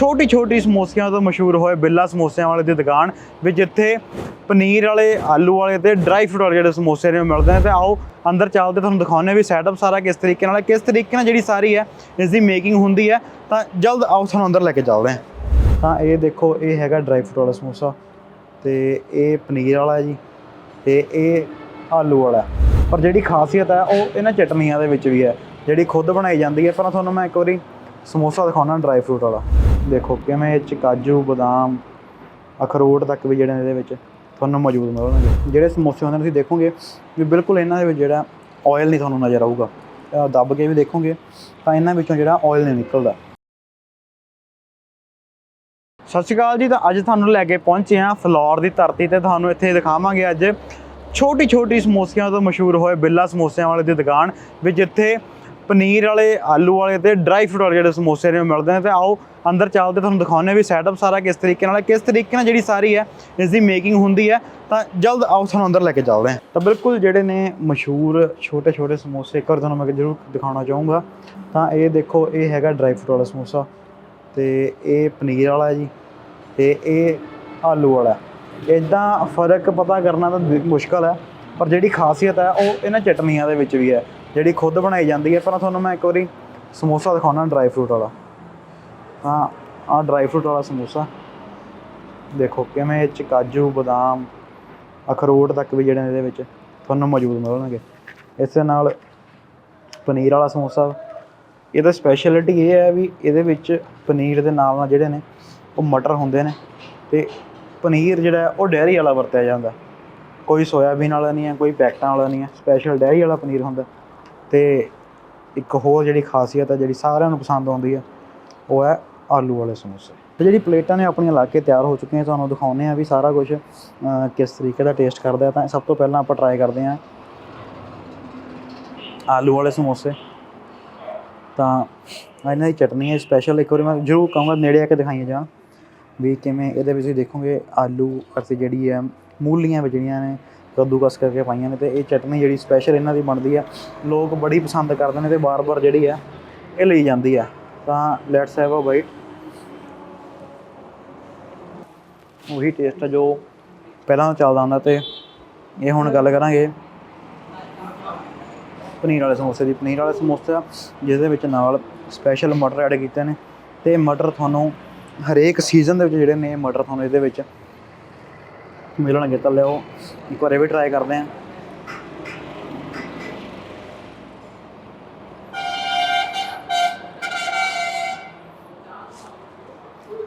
ਛੋਟੀ ਛੋਟੀ ਸਮੋਸਿਆਂ ਤੋਂ ਮਸ਼ਹੂਰ ਹੋਏ ਬਿੱਲਾ ਸਮੋਸਿਆਂ ਵਾਲੇ ਦੀ ਦੁਕਾਨ, ਵੀ ਜਿੱਥੇ ਪਨੀਰ ਵਾਲੇ, ਆਲੂ ਵਾਲੇ ਤੇ ਡਰਾਈ ਫਰੂਟ ਵਾਲੇ ਜਿਹੜੇ ਸਮੋਸੇ ਨੇ ਉਹ ਮਿਲਦੇ ਨੇ। ਤੇ ਆਓ, ਅੰਦਰ ਚੱਲਦੇ ਤੁਹਾਨੂੰ ਦਿਖਾਉਂਦੇ ਹਾਂ ਵੀ ਸੈਟਅਪ ਸਾਰਾ ਕਿਸ ਤਰੀਕੇ ਨਾਲ ਕਿਸ ਤਰੀਕੇ ਨਾਲ ਜਿਹੜੀ ਸਾਰੀ ਹੈ, ਇਸ ਦੀ ਮੇਕਿੰਗ ਹੁੰਦੀ ਹੈ। ਤਾਂ ਜਲਦ ਆਓ ਤੁਹਾਨੂੰ ਅੰਦਰ ਲੈ ਕੇ ਚੱਲਦੇ ਹਾਂ। ਤਾਂ ਇਹ ਦੇਖੋ, ਇਹ ਹੈਗਾ ਡਰਾਈ ਫਰੂਟ ਵਾਲਾ ਸਮੋਸਾ। ਤੇ ਇਹ ਪਨੀਰ ਵਾਲਾ ਜੀ। ਤੇ ਇਹ ਆਲੂ ਵਾਲਾ ਪਰ ਜਿਹੜੀ ਖਾਸੀਅਤ ਹੈ, ਉਹ ਇਹਨਾਂ ਚਟਨੀਆਂ ਦੇ ਵਿੱਚ ਵੀ ਹੈ। ਜਿਹੜੀ ਖੁਦ ਬਣਾਈ ਜਾਂਦੀ ਹੈ। ਪਰ ਤੁਹਾਨੂੰ ਮੈਂ ਇੱਕ ਵਾਰੀ ਸਮੋਸਾ ਦਿਖਾਉਣਾ ਡਰਾਈ ਫਰੂਟ ਵਾਲਾ। ਦੇਖੋ, ਕਿਵੇਂ ਇਹ ਚ ਕਾਜੂ, ਬਦਾਮ, ਅਖਰੋਟ ਤੱਕ ਵੀ ਜਿਹੜੇ ਇਹਦੇ ਵਿੱਚ ਤੁਹਾਨੂੰ ਮੌਜੂਦ ਮਿਲਣਗੇ। ਜਿਹੜੇ ਸਮੋਸੇ ਹੁੰਦੇ ਨੇ, ਤੁਸੀਂ ਦੇਖੋਗੇ ਵੀ ਬਿਲਕੁਲ ਇਹਨਾਂ ਦੇ ਵਿੱਚ ਜਿਹੜਾ ਆਇਲ ਨਹੀਂ ਤੁਹਾਨੂੰ ਨਜ਼ਰ ਆਊਗਾ। ਦੱਬ ਕੇ ਵੀ ਦੇਖੋਗੇ, ਤਾਂ ਇਹਨਾਂ ਵਿੱਚੋਂ ਜਿਹੜਾ ਆਇਲ ਨਹੀਂ ਨਿਕਲਦਾ। ਸਤਿ ਸ਼੍ਰੀ ਅਕਾਲ ਜੀ, ਤਾਂ ਅੱਜ ਤੁਹਾਨੂੰ ਲੈ ਕੇ ਪਹੁੰਚੇ ਹਾਂ ਫਲੋਰ ਦੀ ਧਰਤੀ ਤੇ। ਤੁਹਾਨੂੰ ਇੱਥੇ ਦਿਖਾਵਾਂਗੇ ਅੱਜ ਛੋਟੀ ਛੋਟੀ ਸਮੋਸਿਆਂ ਤੋਂ ਮਸ਼ਹੂਰ ਹੋਏ ਬਿੱਲਾ ਸਮੋਸਿਆਂ ਵਾਲੇ ਦੀ ਦੁਕਾਨ, ਵੀ ਜਿੱਥੇ ਪਨੀਰ ਵਾਲੇ, ਆਲੂ ਵਾਲੇ ਤੇ ਡਰਾਈ ਫਰੂਟ ਵਾਲੇ ਜਿਹੜੇ ਸਮੋਸੇ ਨੇ ਉਹ ਮਿਲਦੇ ਨੇ ਤੇ ਆਓ ਅੰਦਰ ਚੱਲਦੇ ਤੁਹਾਨੂੰ ਦਿਖਾਉਂਦੇ ਹਾਂ ਵੀ ਸੈਟਅਪ ਸਾਰਾ ਕਿਸ ਤਰੀਕੇ ਨਾਲ ਕਿਸ ਤਰੀਕੇ ਨਾਲ ਜਿਹੜੀ ਸਾਰੀ ਹੈ ਇਸ ਦੀ ਮੇਕਿੰਗ ਹੁੰਦੀ ਹੈ, ਤਾਂ ਜਲਦ ਆਓ ਤੁਹਾਨੂੰ ਅੰਦਰ ਲੈ ਕੇ ਚੱਲਦੇ ਹਾਂ। ਤਾਂ ਬਿਲਕੁਲ ਜਿਹੜੇ ਨੇ ਮਸ਼ਹੂਰ ਛੋਟੇ ਛੋਟੇ ਸਮੋਸੇ, ਇੱਕ ਵਾਰ ਤੁਹਾਨੂੰ ਮੈਂ ਜ਼ਰੂਰ ਦਿਖਾਉਣਾ ਚਾਹੂੰਗਾ। ਤਾਂ ਇਹ ਦੇਖੋ, ਇਹ ਹੈਗਾ ਡਰਾਈ ਫਰੂਟ ਵਾਲਾ ਸਮੋਸਾ ਤੇ ਇਹ ਪਨੀਰ ਵਾਲਾ ਜੀ ਤੇ ਇਹ ਆਲੂ ਵਾਲਾ ਇਦਾਂ ਫ਼ਰਕ ਪਤਾ ਕਰਨਾ ਤਾਂ ਦ- ਮੁਸ਼ਕਲ ਹੈ, ਪਰ ਜਿਹੜੀ ਖਾਸੀਅਤ ਹੈ, ਉਹ ਇਹਨਾਂ ਚਟਨੀਆਂ ਦੇ ਵਿੱਚ ਵੀ ਹੈ। ਜਿਹੜੀ ਖੁਦ ਬਣਾਈ ਜਾਂਦੀ ਹੈ ਪਰ ਤੁਹਾਨੂੰ ਮੈਂ ਇੱਕ ਵਾਰੀ ਸਮੋਸਾ ਦਿਖਾਉਣਾ ਡਰਾਈ ਫਰੂਟ ਵਾਲਾ। ਤਾਂ ਆਹ ਡਰਾਈ ਫਰੂਟ ਵਾਲਾ ਸਮੋਸਾ। ਦੇਖੋ, ਕਿਵੇਂ ਇਹ ਚ ਕਾਜੂ, ਬਦਾਮ, ਅਖਰੋਟ ਤੱਕ ਵੀ ਜਿਹੜੇ ਨੇ ਇਹਦੇ ਵਿੱਚ ਤੁਹਾਨੂੰ ਮੌਜੂਦ ਮਿਲਣਗੇ। ਇਸ ਦੇ ਨਾਲ ਪਨੀਰ ਵਾਲਾ ਸਮੋਸਾ। ਇਹਦਾ ਸਪੈਸ਼ਲਿਟੀ ਇਹ ਹੈ ਵੀ ਇਹਦੇ ਵਿੱਚ ਪਨੀਰ ਦੇ ਨਾਲ ਨਾਲ ਜਿਹੜੇ ਨੇ, ਉਹ ਮਟਰ ਹੁੰਦੇ ਨੇ ਤੇ ਪਨੀਰ ਜਿਹੜਾ, ਉਹ ਡੈਰੀ ਵਾਲਾ ਵਰਤਿਆ ਜਾਂਦਾ। ਕੋਈ ਸੋਇਆਬੀਨ ਵਾਲਾ ਨਹੀਂ ਹੈ, ਕੋਈ ਪੈਕਟਾਂ ਵਾਲਾ ਨਹੀਂ ਹੈ ਸਪੈਸ਼ਲ ਡੈਰੀ ਵਾਲਾ ਪਨੀਰ ਹੁੰਦਾ। ਤੇ ਇੱਕ ਹੋਰ ਜਿਹੜੀ ਖਾਸੀਅਤ ਹੈ ਜਿਹੜੀ ਸਾਰਿਆਂ ਨੂੰ ਪਸੰਦ ਆਉਂਦੀ ਹੈ ਉਹ ਹੈ ਆਲੂ ਵਾਲੇ ਸਮੋਸੇ। ਤੇ ਜਿਹੜੀ ਪਲੇਟਾਂ ਨੇ ਆਪਣੀਆਂ ਲਾ ਕੇ ਤਿਆਰ ਹੋ ਚੁੱਕੀਆਂ ਤੁਹਾਨੂੰ ਦਿਖਾਉਂਦੇ ਆ ਵੀ ਸਾਰਾ ਕੁਝ ਕਿਸ ਤਰੀਕੇ ਦਾ ਟੇਸਟ ਕਰਦਾ ਹੈ। ਤਾਂ ਸਭ ਤੋਂ ਪਹਿਲਾਂ ਆਪਾਂ ਟਰਾਈ ਕਰਦੇ ਹਾਂ ਆਲੂ ਵਾਲੇ ਸਮੋਸੇ। ਤਾਂ ਇਹਨਾਂ ਦੀ ਚਟਨੀ ਹੈ ਸਪੈਸ਼ਲ ਇੱਕ ਵਾਰੀ ਮੈਂ ਜ਼ਰੂਰ ਕਹਾਂਗਾ ਨੇੜੇ ਆ ਕੇ ਦਿਖਾਈਆਂ ਜਾਣ ਵੀ ਕਿਵੇਂ ਇਹਦੇ ਵਿੱਚ ਦੇਖੋਗੇ ਆਲੂ ਅਤੇ ਜਿਹੜੀ ਹੈ ਮੂਲੀਆਂ ਵਿੱਚ ਜਿਹੜੀਆਂ ਨੇ ਕੱਦੂਕਸ ਕਰਕੇ ਪਾਈਆਂ ਨੇ ਤੇ ਇਹ ਚਟਨੀ ਜਿਹੜੀ ਸਪੈਸ਼ਲ ਇਹਨਾਂ ਦੀ ਬਣਦੀ ਆ, ਲੋਕ ਬੜੀ ਪਸੰਦ ਕਰਦੇ ਨੇ ਤੇ ਬਾਰ-ਬਾਰ ਜਿਹੜੀ ਆ, ਇਹ ਲਈ ਜਾਂਦੀ ਆ। ਤਾਂ ਲੈਟਸ ਹੈਵ ਅ ਬਾਈਟ ਉਹੀ ਟੇਸਟ ਜੋ ਪਹਿਲਾਂ ਚੱਲਦਾ ਹੁੰਦਾ ਤੇ ਇਹ ਹੁਣ ਗੱਲ ਕਰਾਂਗੇ ਪਨੀਰ ਵਾਲੇ ਸਮੋਸੇ ਦੀ। ਪਨੀਰ ਵਾਲੇ ਸਮੋਸੇ ਜਿਹਦੇ ਵਿੱਚ ਨਾਲ ਸਪੈਸ਼ਲ ਮਟਰ ਐਡ ਕੀਤੇ ਨੇ ਤੇ ਮਟਰ ਤੁਹਾਨੂੰ ਹਰੇਕ ਸੀਜ਼ਨ ਦੇ ਵਿੱਚ ਜਿਹੜੇ ਨੇ ਮਟਰ ਤੁਹਾਨੂੰ ਇਹਦੇ ਵਿੱਚ ਮਿਲਣਗੇ ਤਾਂ ਲਿਓ ਇੱਕ ਵਾਰ ਇਹ ਵੀ ਟਰਾਈ ਕਰਦੇ ਆਂ।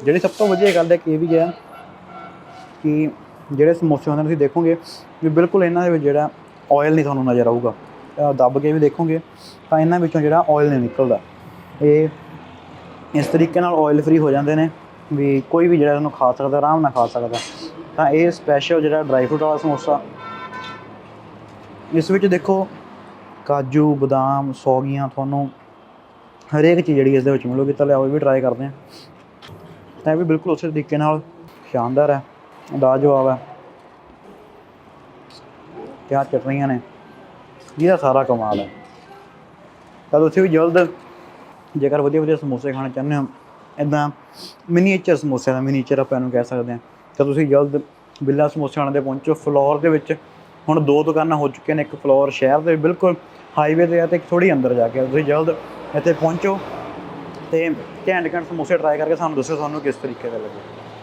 ਜਿਹੜੀ ਸਭ ਤੋਂ ਵਧੀਆ ਗੱਲ ਹੈ ਕਿ ਇਹ ਵੀ ਹੈ ਕਿ ਜਿਹੜੇ ਸਮੋਸੇ ਹੁੰਦੇ ਨੇ ਤੁਸੀਂ ਦੇਖੋਗੇ ਵੀ ਬਿਲਕੁਲ ਇਹਨਾਂ ਦੇ ਵਿੱਚ ਜਿਹੜਾ ਆਇਲ ਨਹੀਂ ਤੁਹਾਨੂੰ ਨਜ਼ਰ ਆਊਗਾ। ਦੱਬ ਕੇ ਵੀ ਦੇਖੋਗੇ ਤਾਂ ਇਹਨਾਂ ਵਿੱਚੋਂ ਜਿਹੜਾ ਆਇਲ ਨਹੀਂ ਨਿਕਲਦਾ। ਇਹ ਇਸ ਤਰੀਕੇ ਨਾਲ ਆਇਲ ਫ੍ਰੀ ਹੋ ਜਾਂਦੇ ਨੇ ਵੀ ਕੋਈ ਵੀ ਜਿਹੜਾ ਇਹਨੂੰ ਖਾ ਸਕਦਾ, ਆਰਾਮ ਨਾਲ ਖਾ ਸਕਦਾ। ਤਾਂ ਇਹ ਸਪੈਸ਼ਲ ਜਿਹੜਾ ਡਰਾਈ ਫਰੂਟ ਵਾਲਾ ਸਮੋਸਾ। ਇਸ ਵਿੱਚ ਦੇਖੋ, ਕਾਜੂ, ਬਦਾਮ, ਸੌਗੀਆਂ ਤੁਹਾਨੂੰ ਹਰੇਕ ਚੀਜ਼ ਜਿਹੜੀ ਇਸ ਦੇ ਵਿੱਚ ਮਿਲੂਗੀ, ਤਾਂ ਲਿਆਓ, ਇਹ ਵੀ ਟਰਾਈ ਕਰਦੇ ਹਾਂ। ਤਾਂ ਇਹ ਵੀ ਬਿਲਕੁਲ ਉਸੇ ਤਰੀਕੇ ਨਾਲ ਸ਼ਾਨਦਾਰ ਹੈ ਲਾਜਵਾਬ ਹੈ। ਕਿਆ ਚਟਨੀਆਂ ਨੇ ਜਿਹਦਾ ਸਾਰਾ ਕਮਾਲ ਹੈ। ਤਾਂ ਤੁਸੀਂ ਵੀ ਜਲਦ, ਜੇਕਰ ਵਧੀਆ ਵਧੀਆ ਸਮੋਸੇ ਖਾਣੇ ਚਾਹੁੰਦੇ ਹੋ ਇਦਾਂ ਮਿਨੀਏਚਰ ਸਮੋਸਿਆਂ ਦਾ ਮਿਨੀਏਚਰ ਆਪਾਂ ਇਹਨੂੰ ਕਹਿ ਸਕਦੇ ਹਾਂ। ਤਾਂ ਤੁਸੀਂ ਜਲਦ ਬਿੱਲਾ ਸਮੋਸਿਆਂ ਵਾਲੇ ਦੇ ਪਹੁੰਚੋ। ਫਲੋਰ ਦੇ ਵਿੱਚ ਹੁਣ ਦੋ ਦੁਕਾਨਾਂ ਹੋ ਚੁੱਕੀਆਂ ਨੇ, ਇੱਕ ਫਲੋਰ ਸ਼ਹਿਰ ਦੇ, ਬਿਲਕੁਲ ਹਾਈਵੇ ਤੇ ਆ ਤੇ ਇੱਕ ਥੋੜੀ ਅੰਦਰ ਜਾ ਕੇ ਤੁਸੀਂ ਜਲਦ ਇੱਥੇ ਪਹੁੰਚੋ ਤੇ ਘੈਂਟ ਘੈਂਟ ਸਮੋਸੇ ਟਰਾਈ ਕਰਕੇ ਸਾਨੂੰ ਦੱਸਿਓ ਤੁਹਾਨੂੰ ਕਿਸ ਤਰੀਕੇ ਦਾ ਲੱਗੇ।